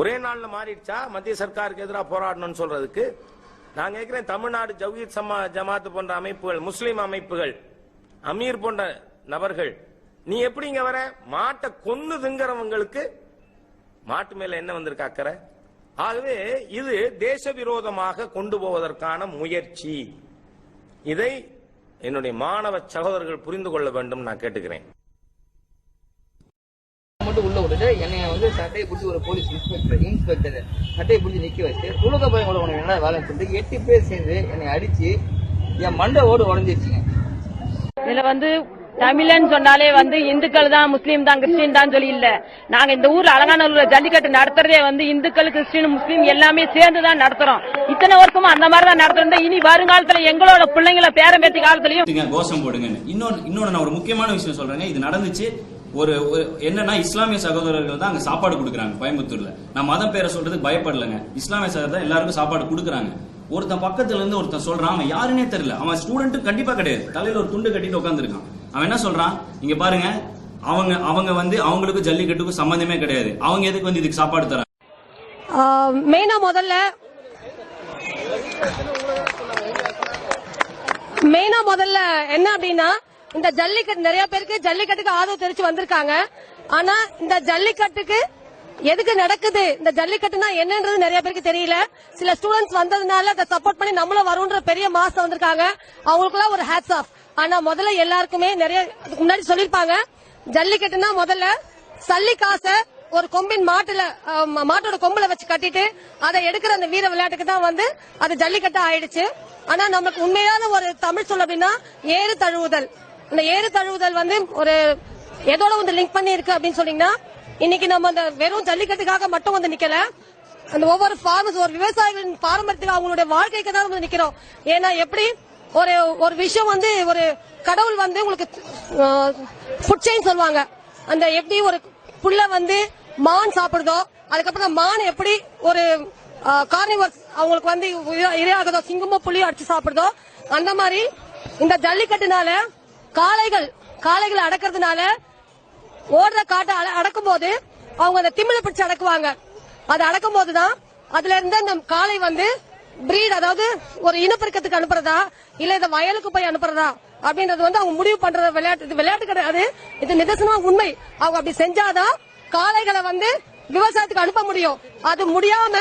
ஒரே நாள்ல மாறிடுச்சா? மத்திய சர்க்காருக்கு எதிராக போராடணும்னு சொல்றதுக்கு. நான் கேட்கிறேன் தமிழ்நாடு ஜவுஹீத் சமா ஜமாத் போன்ற அமைப்புகள் முஸ்லீம் அமைப்புகள் அமீர் போன்ற நபர்கள் நீ எப்படி இங்க வர? மாட்டை கொன்னு திங்கிறவங்களுக்கு மாட்டு மேல என்ன வந்திருக்கு அக்கறை? ஆகவே இது தேச விரோதமாக கொண்டு போவதற்கான முயற்சி. இதை என்னுடைய மாணவ சகோதரர்கள் புரிந்து கொள்ள வேண்டும் நான் கேட்டுக்கிறேன். மட்டும் உள்ள விட்டுட்டு என்னைய வந்து சட்டையை பிடிச்சி ஒரு போலீஸ் இன்ஸ்பெக்டர் இன்ஸ்பெக்டர் சட்டையை பிடிச்சி நிக்க வச்சு உலக பயம் கூட உனக்கு என்ன வேலைன்னு சொல்லிட்டு எட்டு பேர் சேர்ந்து என்னை அடிச்சு என் மண்டை ஓடு உடஞ்சிருச்சுங்க. இதுல வந்து தமிழன் சொன்னாலே வந்து இந்துக்கள் தான் முஸ்லீம் தான் கிறிஸ்டின் தான் சொல்லி இல்ல. நாங்க இந்த ஊர்ல அலங்காநல்லூர்ல ஜல்லிக்கட்டு நடத்துறதே வந்து இந்துக்கள் கிறிஸ்டின் முஸ்லீம் எல்லாமே சேர்ந்து தான் நடத்துறோம். இத்தனை வருஷமா அந்த மாதிரி தான் நடத்துறோம். இனி வருங்காலத்துல எங்களோட பிள்ளைங்கள பேரம்பேத்தி காலத்திலயும் போடுங்க, கோஷம் போடுங்கன்னு. இன்னொன்னு இன்னொன்னு நான் ஒரு முக்கியமான விஷயம் சொல்றேங்க. இது நடந்துச்சு. ஒரு ஒரு- என்னன்னா இஸ்லாமிய சகோதரர்கள் தான் அங்க சாப்பாடு கொடுக்குறாங்க கோயம்புத்தூர்ல. நான் மதம் பேரை சொல்றதுக்கு பயப்படலைங்க. இஸ்லாமிய சகோதரர் தான் எல்லாருக்கும் சாப்பாடு கொடுக்குறாங்க. ஒருத்தன் பக்கத்துல இருந்து ஒருத்தன் சொல்றான் அவன் யாருன்னே தெரியல. அவன் ஸ்டூடெண்ட்டும் கண்டிப்பா கிடையாது. தலையில ஒரு துண்டு கட்டிட்டு உட்காந்துருக்கான் அவன் என்ன சொல்றான்? இங்க பாருங்க அவங்க அவங்க வந்து அவங்களுக்கும் ஜல்லிக்கட்டுக்கும் சம்பந்தமே கிடையாது. அவங்க எதுக்கு வந்து இதுக்கு சாப்பாடு தராங்க மெயினா முதல்ல மெயினா முதல்ல என்ன அப்படின்னா இந்த ஜல்லிக்கட்டு நிறைய பேருக்கு ஜல்லிக்கட்டுக்கு ஆதரவு தெரிவிச்சு வந்திருக்காங்க. ஆனா இந்த ஜல்லிக்கட்டுக்கு எதுக்கு நடக்குது? இந்த ஜல்லிக்கட்டுனா என்னன்றது நிறைய பேருக்கு தெரியல. சில ஸ்டூடெண்ட்ஸ் வந்ததுனால அதை சப்போர்ட் பண்ணி நம்மளும் வரும்ன்ற பெரிய மாசம் வந்திருக்காங்க. அவங்களுக்குலாம் ஒரு ஹேட்ஸ் ஆஃப் ஆனா முதல்ல எல்லாருக்குமே நிறைய முன்னாடி சொல்லிருப்பாங்க ஜல்லிக்கட்டுனா முதல்ல சல்லி காசை ஒரு கொம்பின் மாட்டுல மாட்டோட கொம்புல வச்சு கட்டிட்டு அதை எடுக்கிற அந்த வீர விளையாட்டுக்கு தான் வந்து அது ஜல்லிக்கட்டு ஆயிடுச்சு. ஆனா நமக்கு உண்மையான ஒரு தமிழ் சொல் அப்படின்னா ஏறு தழுவுதல். இந்த ஏறு தழுவுதல் வந்து ஒரு எதோட வந்து லிங்க் பண்ணி இருக்கு அப்படின்னு சொன்னீங்கன்னா இன்னைக்கு நம்ம அந்த வெறும் ஜல்லிக்கட்டுக்காக மட்டும் வந்து நிக்கல. அந்த ஒவ்வொரு ஃபார்மர்ஸ் ஒரு விவசாயிகளின் பாரம்பரியத்துக்கு அவங்களுடைய வாழ்க்கைக்கு தான் வந்து நிக்கிறோம். ஏன்னா எப்படி? ஒரு ஒரு விஷயம் வந்து ஒரு கடவுள் வந்து உங்களுக்கு ஃபுட் செயின் சொல்லுவாங்க. அந்த எப்படி ஒரு புள்ள வந்து மான் சாப்பிடுதோ அதுக்கப்புறம் மான் எப்படி ஒரு கார்னிவர்ஸ் அவங்களுக்கு வந்து இரையாகுதோ சிங்கமோ புளியோ அடிச்சு சாப்பிடுதோ அந்த மாதிரி இந்த ஜல்லிக்கட்டுனால காளைகள் காளைகளை அடக்கிறதுனால ஓடுற காட்டை அடக்கும் போது அவங்க அந்த திமிழ பிடிச்சு அடக்குவாங்க. அது அடக்கும் போதுதான் அதுல இருந்து அந்த காளை வந்து பிரீட் அதாவது ஒரு இனப்பெருக்கத்துக்கு அனுப்புறதா இல்ல இதை வயலுக்கு போய் அனுப்புறதா அப்படின்றது வந்து அவங்க முடிவு பண்ற விளையாட்டு இது விளையாட்டு கிடையாது. இது நிதர்சனமா உண்மை. அவங்க அப்படி செஞ்சாதான் காளைகளை வந்து விவசாயத்துக்கு அனுப்ப முடியும். அது முடியாம